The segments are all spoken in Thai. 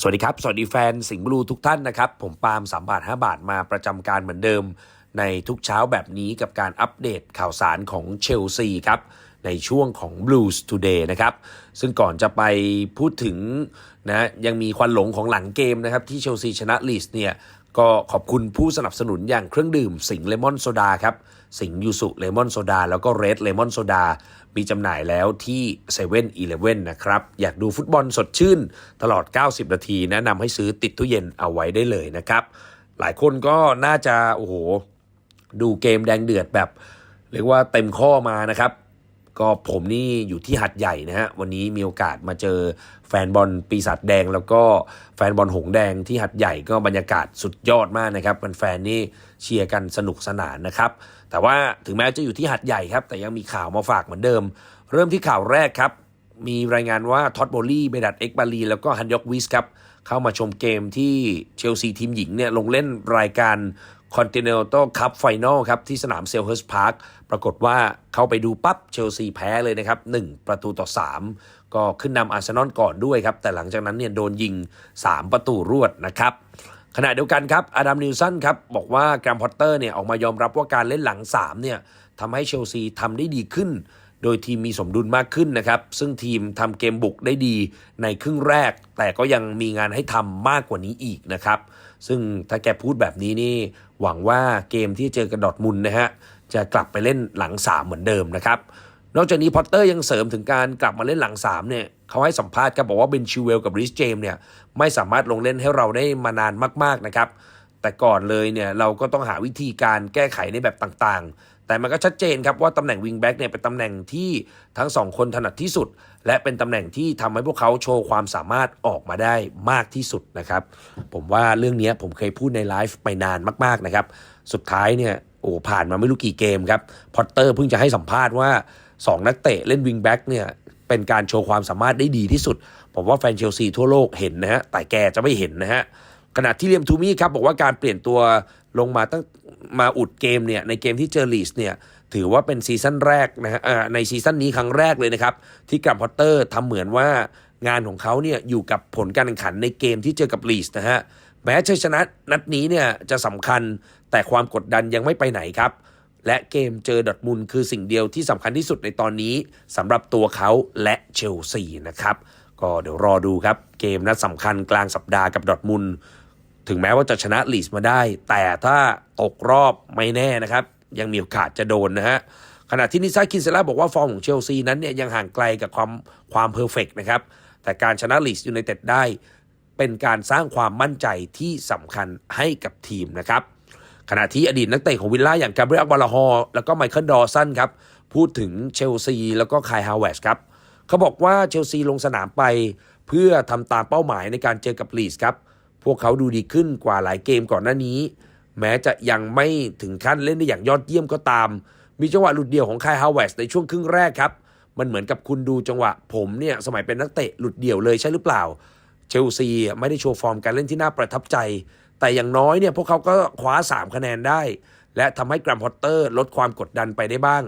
สวัสดีครับ สวัสดีแฟนสิงห์บลูทุกท่านนะครับ ผมปาล์มสามบาท5บาทมาประจำการเหมือนเดิม ในทุกเช้าแบบนี้กับการอัปเดตข่าวสารของเชลซีครับ ในช่วงของ Blues Today นะครับ ซึ่งก่อนจะไปพูดถึงนะยังมีควันหลงของหลังเกมนะครับ ที่เชลซีชนะลีสเนี่ย ก็ขอบคุณผู้สนับสนุนอย่างเครื่องดื่มสิงเลมอนโซดาครับ สิงยูสุเลมอนโซดาแล้วก็เรดเลมอนโซดา มีจำหน่ายแล้วที่7 e เ e ่ e อนะครับ อยากดูฟุตบอลสดชื่น ตลอด 90 นาที แนะนำให้ซื้อติดตู้เย็นเอาไว้ได้เลยนะครับ หลายคนก็น่าจะ โอ้โห ดูเกมแดงเดือดแบบ เรียกว่าเต็มข้อมานะครับ ก็ผมนี่อยู่ที่หัดใหญ่นะฮะวันนี้มีโอกาสมาเจอแฟนบอลปีศาจแดง แล้วก็แฟนบอลหงแดงที่หัดใหญ่ก็บรรยากาศสุดยอดมากนะครับแฟนๆนี่เชียร์กันสนุกสนานนะครับ แต่ว่าถึงแม้จะอยู่ที่หัดใหญ่ครับ แต่ยังมีข่าวมาฝากเหมือนเดิม เริ่มที่ข่าวแรกครับ มีรายงานว่าท็อตโบลี่เบดัตเอ็กบาลีแล้วก็ฮันยอกวิสครับ เข้ามาชมเกมที่เชลซีทีมหญิงเนี่ยลงเล่นรายการ Continental Cup Final ครับ ที่สนามเซลเฮิร์สพาร์คปรากฏว่าเข้าไปดูปั๊บเชลซีแพ้เลยนะครับ 1 ประตูต่อ 3 ก็ขึ้นนำอาร์เซนอลก่อนด้วยครับ แต่หลังจากนั้นเนี่ยโดนยิง 3 ประตูรวดนะครับขณะเดียวกันครับอดัมนิวสันครับบอกว่าแกรมพอตเตอร์เนี่ยออกมายอมรับว่าการเล่นหลัง3เนี่ยทำให้เชลซีทำได้ดีขึ้น โดยทีมมีสมดุลมากขึ้นนะครับ ซึ่งทีมทำเกมบุกได้ดีในครึ่งแรก แต่ก็ยังมีงานให้ทำมากกว่านี้อีกนะครับ ซึ่งถ้าแกพูดแบบนี้นี่ หวังว่าเกมที่เจอกับดอทมุนนะฮะ จะกลับไปเล่นหลัง3เหมือนเดิมนะครับ นอกจากนี้พอตเตอร์ยังเสริมถึงการกลับมาเล่นหลัง3เนี่ยเขาให้สัมภาษณ์ครับบอกว่าเบนชิวเวลกับริสเจมเนี่ยไม่สามารถลงเล่นให้เราได้มานานมากๆนะครับ แต่ก่อนเลยเนี่ยเราก็ต้องหาวิธีการแก้ไขในแบบต่างๆ แต่มันก็ชัดเจนครับว่าตำแหน่งวิงแบ็กเนี่ยเป็นตำแหน่งที่ทั้งสองคนถนัดที่สุด และเป็นตำแหน่งที่ทำให้พวกเขาโชว์ความสามารถออกมาได้มากที่สุดนะครับ ผมว่าเรื่องนี้ผมเคยพูดในไลฟ์ไปนานมากๆนะครับ สุดท้ายเนี่ยโอ้ผ่านมาไม่รู้กี่เกมครับ พอตเตอร์เพิ่งจะให้สัมภาษณ์ว่า 2 นักเตะเล่นวิงแบ็กเนี่ยเป็นการโชว์ความสามารถได้ดีที่สุด ผมว่าแฟนเชลซีทั่วโลกเห็นนะฮะแต่แกจะไม่เห็นนะฮะ ขณะที่เลียมทูมี่ครับบอกว่าการเปลี่ยนตัวลงมาตั้งมาอุดเกมเนี่ยในเกมที่เจอลีสเนี่ยถือว่าเป็นซีซั่นแรกนะฮะในซีซั่นนี้ครั้งแรกเลยนะครับ ที่กรัมพอตเตอร์ทำเหมือนว่างานของเขาเนี่ยอยู่กับผลการแข่งขันในเกมที่เจอกับลีสนะฮะแม้ชัยชนะนัดนี้เนี่ยจะสำคัญแต่ความกดดันยังไม่ไปไหนครับ และเกมเจอดอทมุนด์คือสิ่งเดียวที่สำคัญที่สุดในตอนนี้สำหรับตัวเขาและเชลซีนะครับ ก็เดี๋ยวรอดูครับ เกมนัดสำคัญกลางสัปดาห์กับดอทมุนด์ ถึงแม้ว่าจะชนะลีสมาได้ แต่ถ้าตกรอบไม่แน่นะครับ ยังมีโอกาสจะโดนนะฮะขณะที่นิซาคินเซล่าบอกว่าฟอร์มของเชลซีนั้นเนี่ยยังห่างไกลกับความความเพอร์เฟกนะครับ แต่การชนะลีสยูไนเต็ดได้ เป็นการสร้างความมั่นใจที่สำคัญให้กับทีมนะครับ ขณะที่อดีตนักเตะของวิลล่าอย่างกาเบรียลบาลาฮอร์แล้วก็ไมเคิลดอสันครับ พูดถึงเชลซีแล้วก็คายฮาวเวสครับ เขาบอกว่าเชลซีลงสนามไป เพื่อทำตามเป้าหมายในการเจอกับลีสครับ พวกเขาดูดีขึ้นกว่าหลายเกมก่อนหน้านี้ แม้จะยังไม่ถึงขั้นเล่นได้อย่างยอดเยี่ยมก็ตาม มีจังหวะหลุดเดี่ยวของคายฮาวเวสในช่วงครึ่งแรกครับ มันเหมือนกับคุณดูจังหวะ ผมเนี่ยสมัยเป็นนักเตะหลุดเดี่ยวเลยใช่หรือเปล่า เชลซีไม่ได้โชว์ฟอร์มการเล่นที่น่าประทับใจ แต่อย่างน้อยเนี่ยพวกเขาก็คว้า 3 คะแนนได้ และทำให้กรมพอตเตอร์ลดความกดดันไปได้บ้าง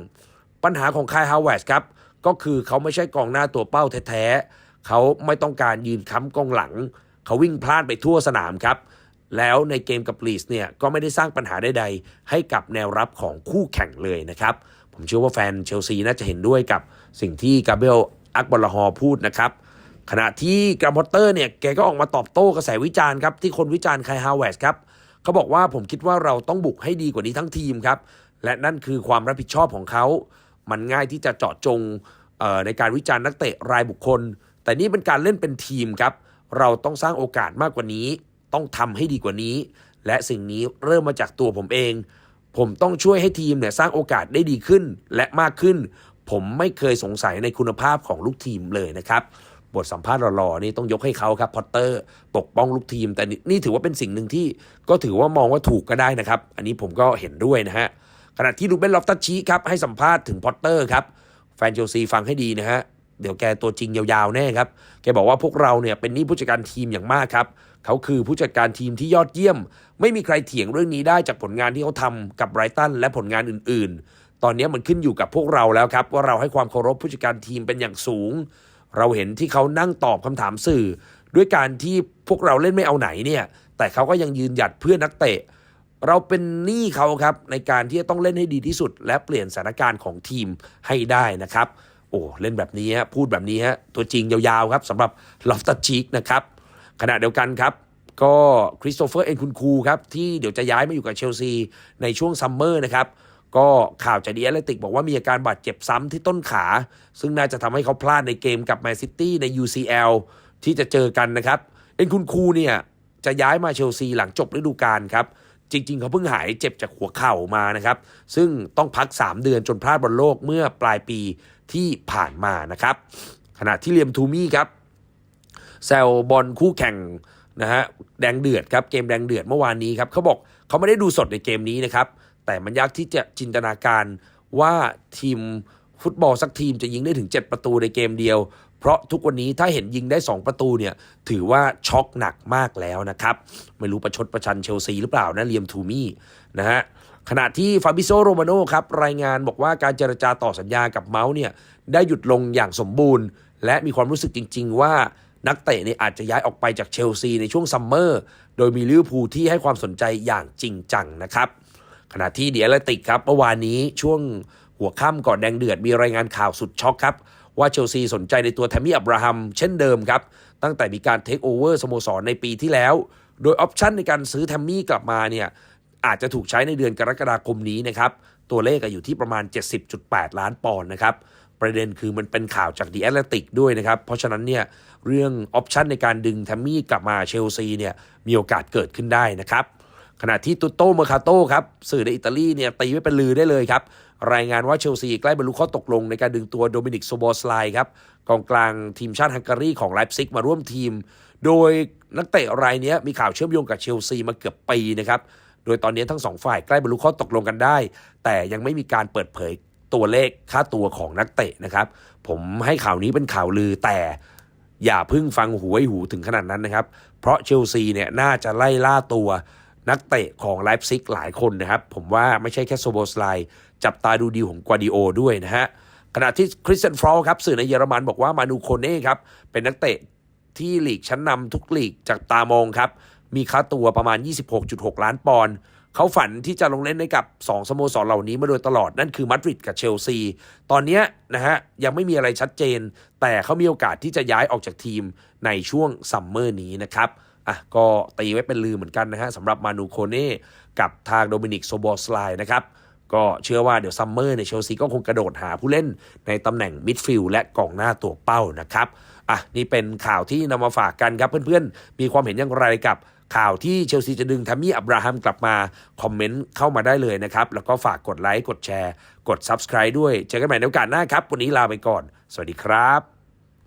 ปัญหาของคายฮาวเวสครับก็คือเขาไม่ใช่กองหน้าตัวเป้าแท้ๆเขาไม่ต้องการยืนค้ำกองหลัง เขาวิ่งพลาดไปทั่วสนามครับ แล้วในเกมกับลีสเนี่ยก็ไม่ได้สร้างปัญหาใดๆ ให้กับแนวรับของคู่แข่งเลยนะครับ ผมเชื่อว่าแฟนเชลซีน่าจะเห็นด้วยกับสิ่งที่กาเบลอักบอลฮอร์พูดนะครับ ขณะที่กรามพอตเตอร์เนี่ยแกก็ออกมาตอบโต้กระแสวิจารณ์ครับที่คนวิจารณ์ไคฮาวเวสครับเขาบอกว่าผมคิดว่าเราต้องบุกให้ดีกว่านี้ทั้งทีมครับและนั่นคือความรับผิดชอบของเขา มันง่ายที่จะเจาะจงในการวิจารณ์นักเตะรายบุคคล แต่นี่เป็นการเล่นเป็นทีมครับ เราต้องสร้างโอกาสมากกว่านี้ ต้องทำให้ดีกว่านี้ และสิ่งนี้เริ่มมาจากตัวผมเอง ผมต้องช่วยให้ทีมเนี่ยสร้างโอกาสได้ดีขึ้นและมากขึ้น ผมไม่เคยสงสัยในคุณภาพของลูกทีมเลยนะครับบทสัมภาษณ์หล่อๆนี่ต้องยกให้เขาครับพอตเตอร์ปกป้องลูกทีม แต่นี่ถือว่าเป็นสิ่งหนึ่งที่ก็ถือว่ามองว่าถูกก็ได้นะครับ อันนี้ผมก็เห็นด้วยนะฮะขณะที่ลูเบนลอฟตัชชีครับให้สัมภาษณ์ถึงพอตเตอร์ครับแฟนเชลซีฟังให้ดีนะฮะ เดี๋ยวแกตัวจริงยาวๆแน่ครับ แกบอกว่าพวกเราเนี่ยเป็นหนี้ผู้จัดการทีมอย่างมากครับเขาคือผู้จัดการทีมที่ยอดเยี่ยม ไม่มีใครเถียงเรื่องนี้ได้จากผลงานที่เขาทำกับไรตันและผลงานอื่นๆ ตอนนี้มันขึ้นอยู่กับพวกเราแล้วครับ ว่าเราให้ความเคารพผู้จัดการทีมเป็นอย่างสูง เราเห็นที่เขานั่งตอบคำถามสื่อ ด้วยการที่พวกเราเล่นไม่เอาไหนเนี่ย แต่เขาก็ยังยืนหยัดเพื่อนักเตะ เราเป็นหนี้เขาครับในการที่จะต้องเล่นให้ดีที่สุด และเปลี่ยนสถานการณ์ของทีมให้ได้นะครับ โอ้เล่นแบบนี้ฮะพูดแบบนี้ฮะตัวจริงยาวๆครับสำหรับลอฟตัดชีกนะครับขณะเดียวกันครับ ก็คริสโตเฟอร์เอ็นคุณคูครับ ที่เดี๋ยวจะย้ายมาอยู่กับเชลซีในช่วงซัมเมอร์นะครับ ก็ข่าวจากดีแอตเลติกบอกว่ามีอาการบาดเจ็บซ้ำที่ต้นขา ซึ่งน่าจะทำให้เขาพลาดในเกมกับแมนซิตี้ใน UCL ที่จะเจอกันนะครับ เอ็นคุณคูเนี่ยจะย้ายมาเชลซีหลังจบฤดูกาลครับ จริง ๆ เขาเพิ่งหายเจ็บจากหัวเข่ามานะครับ ซึ่งต้องพัก 3 เดือนจนพลาดบอลโลกเมื่อปลายปีที่ผ่านมานะครับ ขณะที่เลียมทูมี่ครับแซลบอลคู่แข่งนะฮะแดงเดือดครับเกมแดงเดือดเมื่อวานนี้ครับเขาบอกเขาไม่ได้ดูสดในเกมนี้นะครับ แต่มันยากที่จะจินตนาการว่าทีมฟุตบอลสักทีมจะยิงได้ถึง 7 ประตูในเกมเดียว เพราะทุกวันนี้ถ้าเห็นยิงได้ 2 ประตูเนี่ยถือว่าช็อกหนักมากแล้วนะครับ ไม่รู้ประชดประชันเชลซีหรือเปล่านะเลียมทูมี่นะฮะขณะที่ฟาบิโซโรมาโนครับรายงานบอกว่าการเจรจาต่อสัญญากับเมาส์เนี่ยได้หยุดลงอย่างสมบูรณ์ และมีความรู้สึกจริง ๆ ว่านักเตะเนี่ยอาจจะย้ายออกไปจากเชลซีในช่วงซัมเมอร์ โดยมีลิเวอร์พูลที่ให้ความสนใจอย่างจริงจังนะครับ ขณะที่เดียร์ติกครับเมื่อวานนี้ช่วง หัวค่ำก่อนแดงเดือดมีรายงานข่าวสุดช็อกครับ ว่าเชลซีสนใจในตัวแทมมี่อับราฮัมเช่นเดิมครับ ตั้งแต่มีการเทคโอเวอร์สโมสรในปีที่แล้ว โดยออปชันในการซื้อแทมมี่กลับมาเนี่ยอาจจะถูกใช้ในเดือนกรกฎาคมนี้นะครับ ตัวเลขอะอยู่ที่ประมาณ 70.8 ล้านปอนด์นะครับประเด็นคือมันเป็นข่าวจากดีแอตเลติกด้วยนะครับ เพราะฉะนั้นเนี่ยเรื่องออปชันในการดึงแทมมี่กลับมาเชลซีเนี่ยมีโอกาสเกิดขึ้นได้นะครับ ขณะที่ตุโต้เมอร์คาโต้ครับสื่อในอิตาลีเนี่ยตีไว้เป็นลือได้เลยครับ รายงานว่าเชลซีใกล้บรรลุข้อตกลงในการดึงตัวโดมินิกโซโบสไลครับกองกลางทีมชาติฮังการีของไลป์ซิกมาร่วมทีม โดยนักเตะรายนี้มีข่าวเชื่อมโยงกับเชลซีมาเกือบปีนะครับโดยตอนนี้ทั้งสองฝ่ายใกล้บรรลุข้อตกลงกันได้ แต่ยังไม่มีการเปิดเผยตัวเลขค่าตัวของนักเตะนะครับ ผมให้ข่าวนี้เป็นข่าวลือแต่อย่าพึ่งฟังหูไว้หูถึงขนาดนั้นนะครับ เพราะเชลซีเนี่ยน่าจะไล่ล่าตัว นักเตะของไลฟ์ซิกหลายคนนะครับ ผมว่าไม่ใช่แค่โซโบสไลจับตาดูดีของกวาดิโอด้วยนะฮะขณะที่คริสเตนฟรอลครับสื่อในเยอรมันบอกว่ามานูโคเน่ครับ เป็นนักเตะที่ลีกชั้นนำทุกลีกจากตามองครับ มีค่าตัวประมาณ 26.6 ล้านปอนด์เขาฝันที่จะลงเล่นให้กับ 2 สโมสรเหล่านี้มาโดยตลอดนั่นคือมาดริดกับเชลซี ตอนนี้นะฮะยังไม่มีอะไรชัดเจน แต่เขามีโอกาสที่จะย้ายออกจากทีมในช่วงซัมเมอร์นี้นะครับ อะก็ตีไว้เป็นลือเหมือนกันนะฮะสำหรับมานูโคเน่กับทางโดมินิกโซบอสไลนะครับก็เชื่อว่าเดี๋ยวซัมเมอร์ในเชลซีก็คงกระโดดหาผู้เล่นในตำแหน่งมิดฟิลด์และกองหน้าตัวเป้านะครับอะนี่เป็นข่าวที่นำมาฝากกันครับเพื่อนๆ มีความเห็นอย่างไรกับข่าวที่เชลซีจะดึงทัมมี่อับราฮัมกลับมา คอมเมนต์เข้ามาได้เลยนะครับ แล้วก็ฝากกดไลค์ กดแชร์ กด Subscribe ด้วย เจอกันใหม่ในโอกาสหน้าครับ วันนี้ลาไปก่อน สวัสดีครับ